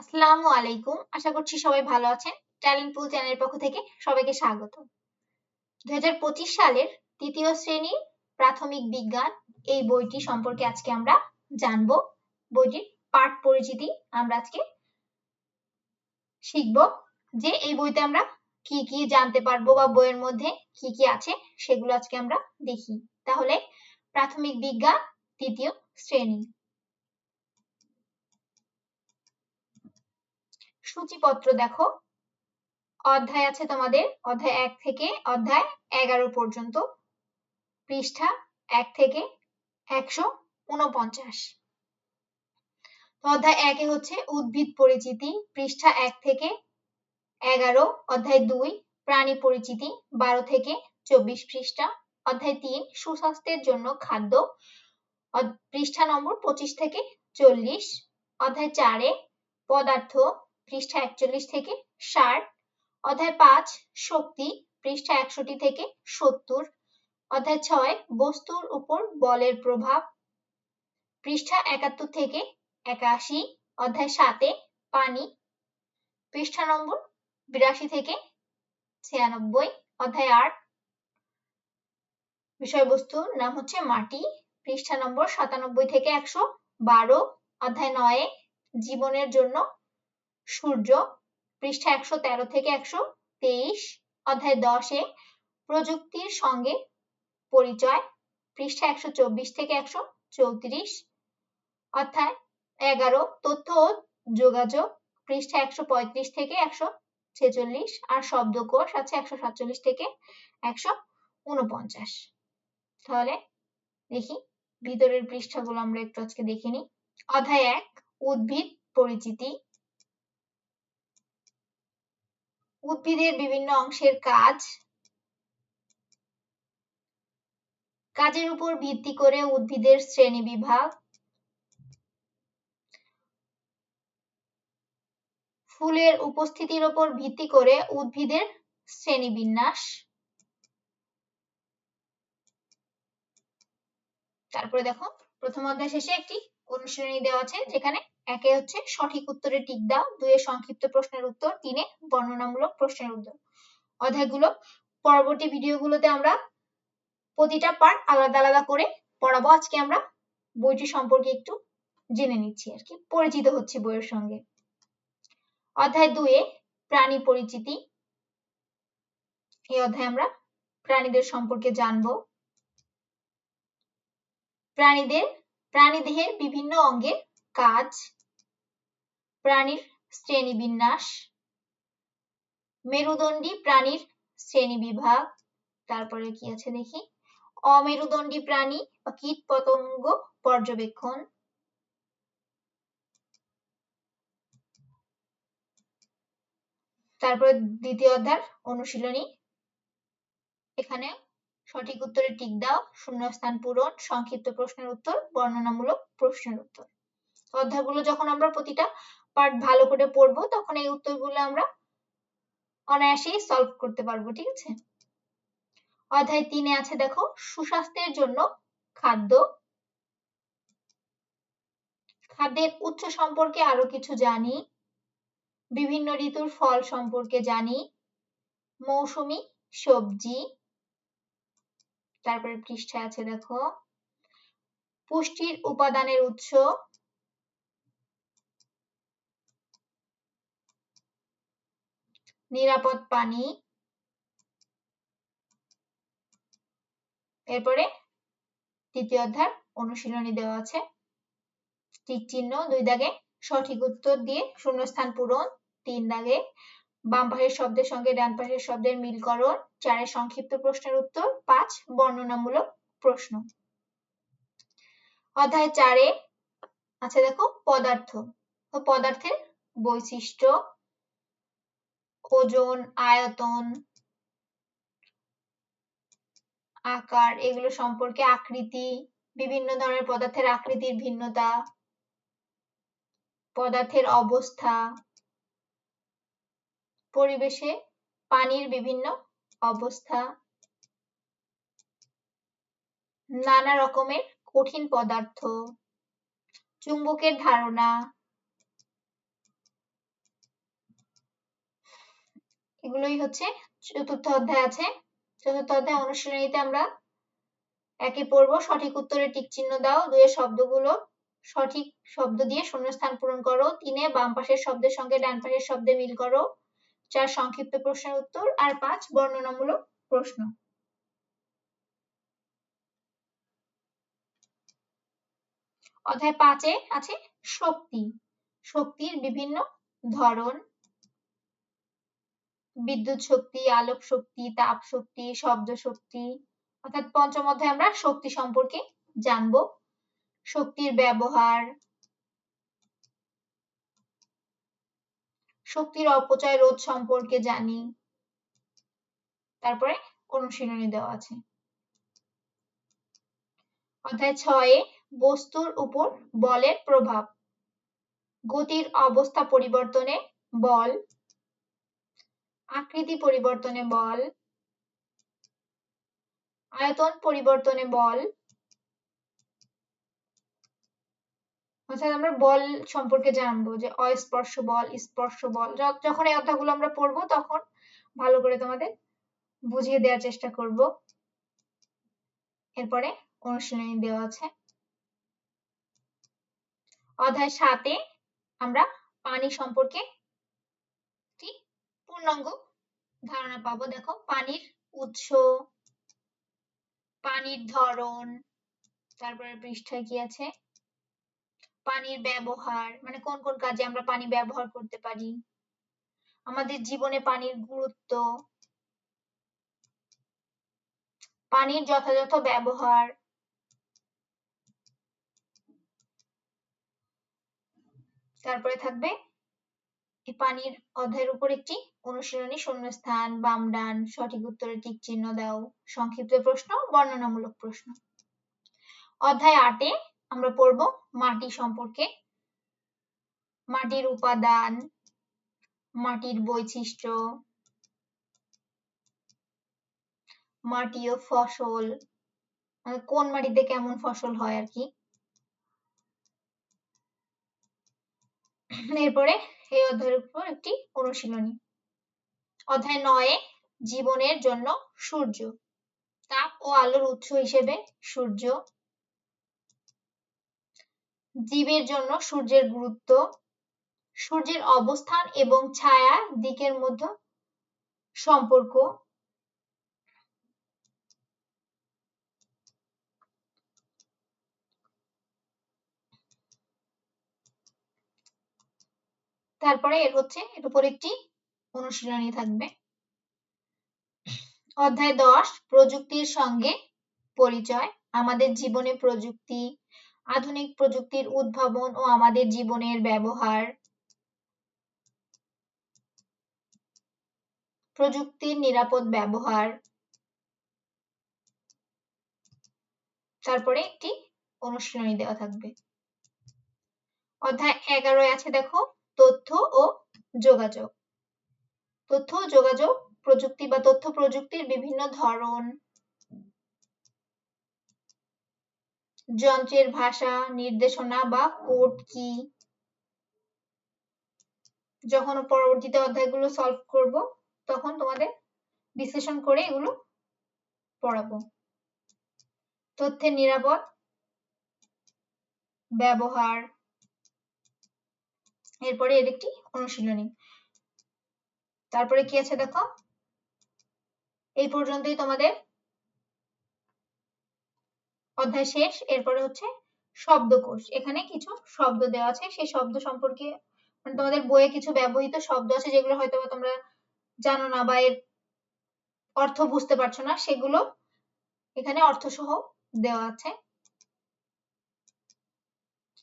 আসসালামু আলাইকুম। আশা করছি সবাই ভালো আছেন। ট্যালেন্ট পুল চ্যানেলের পক্ষ থেকে সবাইকে স্বাগত। দু হাজার পঁচিশ সালের তৃতীয় শ্রেণির প্রাথমিক বিজ্ঞান এই বইটি সম্পর্কে আজকে আমরা জানব। বইটির পাঠ পরিচিতি আমরা আজকে শিখব যে এই বইতে আমরা কি কি জানতে পারব বা বইয়ের মধ্যে কি কি আছে সেগুলো আজকে আমরা দেখি। তাহলে প্রাথমিক বিজ্ঞান তৃতীয় শ্রেণি। সূচিপত্র দেখো। অধ্যায় আছে তোমাদের, অধ্যায় এক থেকে অধ্যায় এগারো পর্যন্ত। পৃষ্ঠা এক থেকে একশো উনপঞ্চাশ অধ্যায় একে হচ্ছে উদ্ভিদ পরিচিতি, পৃষ্ঠা এক থেকে এগারো, অধ্যায় দুই প্রাণী পরিচিতি, বারো থেকে চব্বিশ পৃষ্ঠা। অধ্যায় তিন, সুস্বাস্থ্যের জন্য খাদ্য। পৃষ্ঠা নম্বর পঁচিশ থেকে চল্লিশ। অধ্যায় চারে পদার্থ পৃষ্ঠা একচল্লিশ থেকে ষাট, অধ্যায় পাঁচ, শক্তি, পৃষ্ঠা একষট্টি থেকে সত্তর, অধ্যায় ছয়, বস্তুর উপর বলের প্রভাব, পৃষ্ঠা একাত্তর থেকে একাশি, অধ্যায় সাতে, পানি, পৃষ্ঠা নম্বর বিরাশি থেকে ছিয়ানব্বই, অধ্যায় আট বিষয়বস্তুর নাম হচ্ছে মাটি, পৃষ্ঠা নম্বর সাতানব্বই থেকে একশো বারো, অধ্যায় নয়ে, জীবনের জন্য সূর্য পৃষ্ঠা একশো তেরো থেকে একশো তেইশ, অধ্যায় দশে, প্রযুক্তির সঙ্গে পরিচয়, পৃষ্ঠা একশো চব্বিশ থেকে একশো চৌত্রিশ, অধ্যায় এগারো, তথ্য যোগাযোগ, পৃষ্ঠা একশো পঁয়ত্রিশ থেকে একশো ছেচল্লিশ আর শব্দকোষ আছে একশো সাতচল্লিশ থেকে একশো উনপঞ্চাশ। তাহলে দেখি ভিতরের পৃষ্ঠাগুলো আমরা একটু আজকে দেখিনি অধ্যায় এক, উদ্ভিদ পরিচিতি। উদ্ভিদের বিভিন্ন অংশের কাজ, কাজের উপর ভিত্তি করে উদ্ভিদের শ্রেণি বিভাগ, ফুলের উপস্থিতির উপর ভিত্তি করে উদ্ভিদের শ্রেণীবিন্যাস তারপরে দেখো প্রথম অধ্যায় শেষে একটি অনুশীলনী দেওয়া আছে যেখানে একে হচ্ছে সঠিক উত্তরে টিক দাও দুয়ে সংক্ষিপ্ত প্রশ্নের উত্তর, তিনে বর্ণনামূলক প্রশ্নের উত্তর। অধ্যায়গুলো, পরবর্তী ভিডিওগুলোতে আমরা প্রতিটা পার্ট আলাদা আলাদা করে পড়াবো। আজকে আমরা বইটি সম্পর্কে একটু জেনে নিচ্ছি আর কি, পরিচিত হচ্ছে বইয়ের সঙ্গে। অধ্যায় দুয়ে প্রাণী পরিচিতি। এই অধ্যায়ে আমরা প্রাণীদের সম্পর্কে জানব। প্রাণীদের, প্রাণীদেহের বিভিন্ন অঙ্গের কাজ, প্রাণীর শ্রেণীবিন্যাস, মেরুদণ্ডী প্রাণীর শ্রেণীবিভাগ, তারপরে কি আছে দেখি? অমেরুদণ্ডী প্রাণী বা কীট পতঙ্গ পর্যবেক্ষণ, তারপরে দ্বিতীয় অধ্যায় অনুশীলনী। এখানে সঠিক উত্তরে টিক দাও, শূন্যস্থান পূরণ, সংক্ষিপ্ত প্রশ্নের উত্তর, বর্ণনামূলক প্রশ্নের উত্তর। অধ্যায়গুলো যখন আমরা প্রতিটা পার্ট ভালো করে পড়ব, তখন এই উত্তরগুলো আমরা অনায়াসেই সলভ করতে পারব, ঠিক আছে? অধ্যায় তিনে আছে, দেখো, সুস্বাস্থ্যের জন্য খাদ্য। খাদ্যের উৎস সম্পর্কে আরও কিছু জানি। বিভিন্ন ঋতুর ফল সম্পর্কে জানি। মৌসুমি সবজি। তারপরে পৃষ্ঠায় আছে, দেখো। পুষ্টির উপাদানের উৎস। নিরাপদ পানি। এরপরে তৃতীয় অধ্যায় অনুশীলনী দেওয়া আছে। টিক চিহ্ন দুই দাগে সঠিক উত্তর দিয়ে শূন্যস্থান পূরণ, তিন দাগে বাম পাশের শব্দের সঙ্গে ডান পাশের শব্দের মিলকরণ চারের সংক্ষিপ্ত প্রশ্নের উত্তর, পাঁচ বর্ণনামূলক প্রশ্ন। অধ্যায় চারে আছে দেখো পদার্থ। পদার্থের বৈশিষ্ট্য ওজন, আয়তন, আকার এগুলো সম্পর্কে আকৃতি, বিভিন্ন ধরনের পদার্থের আকৃতির ভিন্নতা, পদার্থের অবস্থা, পরিবেশে পানির বিভিন্ন অবস্থা, নানা রকমের কঠিন পদার্থ, চুম্বকের ধারণা এগুলোই হচ্ছে চতুর্থ অধ্যায় আছে। চতুর্থ অধ্যায় অনুশীলনীতে আমরা একে পড়ব। সঠিক উত্তরে টিক চিহ্ন দাও দুয়ের শব্দগুলো সঠিক শব্দ দিয়ে শূন্যস্থান পূরণ করো। তিনে বাম পাশের শব্দের সঙ্গে ডান পাশের শব্দে মিল করো। চার সংক্ষিপ্ত প্রশ্নের উত্তর আর পাঁচ বর্ণনামূলক প্রশ্ন। অধ্যায় পাঁচে আছে শক্তি। শক্তির বিভিন্ন ধরন। বিদ্যুৎ শক্তি, আলোক শক্তি, তাপ শক্তি, শব্দ শক্তি। অর্থাৎ পঞ্চম অধ্যায়ে আমরা শক্তি সম্পর্কে জানব। শক্তির ব্যবহার। শক্তির অপচয় রোধ সম্পর্কে জানি। তারপরে অনুশীলনী দেওয়া আছে? অধ্যায় ছয়ে বস্তুর উপর বলের প্রভাব। গতির অবস্থা পরিবর্তনে বল আকৃতি পরিবর্তনে বল, আয়তন পরিবর্তনে বল, অর্থাৎ আমরা বল সম্পর্কে জানব যে অস্পর্শ বল, স্পর্শ বল। যখন এই অধ্যায়গুলো আমরা পড়ব তখন ভালো করে তোমাদের বুঝিয়ে দেওয়ার চেষ্টা করব। এরপরে অনুশীলনী দেওয়া আছে। অধ্যায় সাতে আমরা পানি সম্পর্কে পূর্ণাঙ্গ ধারণা পাবো। দেখো, পানির উৎস, পানির ধরন, তারপরে পৃষ্ঠায় কি আছে? পানির ব্যবহার মানে কোন কোন কাজে আমরা পানি ব্যবহার করতে পারি? আমাদের জীবনে পানির গুরুত্ব, পানির যথাযথ ব্যবহার, তারপরে থাকবে এই পানির অধ্যায়ের উপর একটি অনুশীলনী শূন্যস্থান, বাম ডান, সঠিক উত্তরে টিক চিহ্ন দাও, সংক্ষিপ্ত প্রশ্ন, বর্ণনামূলক প্রশ্ন। অধ্যায় আটে আমরা পড়ব মাটি সম্পর্কে। মাটির উপাদান, মাটির বৈশিষ্ট্য মাটি ও ফসল মানে কোন মাটিতে কেমন ফসল হয় আর কি। এরপরে এই অধ্যায়ের উপর একটি অনুশীলনী। অধ্যায় নয়ে, জীবনের জন্য সূর্য। তাপ ও আলোর উৎস হিসেবে সূর্য। জীবের জন্য সূর্যের গুরুত্ব। সূর্যের অবস্থান এবং ছায়া দিকের মধ্যে সম্পর্ক। তারপরে এর হচ্ছে, এর উপর একটি অনুশীলনী থাকবে। অধ্যায় দশ, প্রযুক্তির সঙ্গে পরিচয়। আমাদের জীবনে প্রযুক্তি, আধুনিক প্রযুক্তির উদ্ভাবন ও আমাদের জীবনের ব্যবহার। প্রযুক্তির নিরাপদ ব্যবহার। তারপরে একটি অনুশীলনী দেওয়া থাকবে। অধ্যায় এগারোয় আছে, দেখো। তথ্য ও যোগাযোগ। তথ্য ও যোগাযোগ প্রযুক্তি বা তথ্য প্রযুক্তির বিভিন্ন ধরন। যন্ত্রের ভাষা, নির্দেশনা বা কোড কি? যখন পরবর্তীতে অধ্যায়গুলো সলভ করব, তখন তোমাদের বিশ্লেষণ করে এগুলো পড়াবো। তথ্যের নিরাপদ ব্যবহার এরপরে এর একটি অনুশীলনী। তারপরে কি আছে দেখো? এই পর্যন্তই তোমাদের অধ্যায় শেষ। এরপরে হচ্ছে শব্দকোষ এখানে কিছু শব্দ দেওয়া আছে। সেই শব্দ সম্পর্কে মানে তোমাদের বইয়ে কিছু ব্যবহৃত শব্দ আছে যেগুলো হয়তো তোমরা জানো না বা এর অর্থ বুঝতে পারছ না, সেগুলো এখানে অর্থ সহ দেওয়া আছে।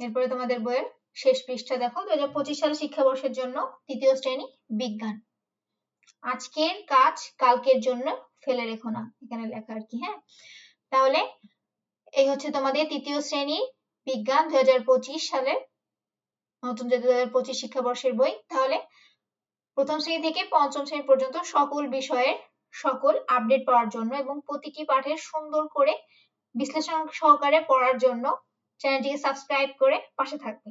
এরপরে তোমাদের বইয়ের শেষ পৃষ্ঠা দেখো দু হাজার পঁচিশ সাল শিক্ষাবর্ষের জন্য তৃতীয় শ্রেণি বিজ্ঞান। আজকের কাজ কালকের জন্য ফেলে রেখো না, এখানে লেখা আর কি হ্যাঁ? তাহলে এই হচ্ছে তোমাদের তৃতীয় শ্রেণি বিজ্ঞান দু হাজার পঁচিশ সালের নতুন যে দু হাজার পঁচিশ শিক্ষাবর্ষের বই। তাহলে প্রথম শ্রেণি থেকে পঞ্চম শ্রেণি পর্যন্ত সকল বিষয়ের সকল আপডেট পাওয়ার জন্য এবং প্রতিটি পাঠের সুন্দর করে বিশ্লেষণ সহকারে পড়ার জন্য চ্যানেলটিকে সাবস্ক্রাইব করে পাশে থাকবে।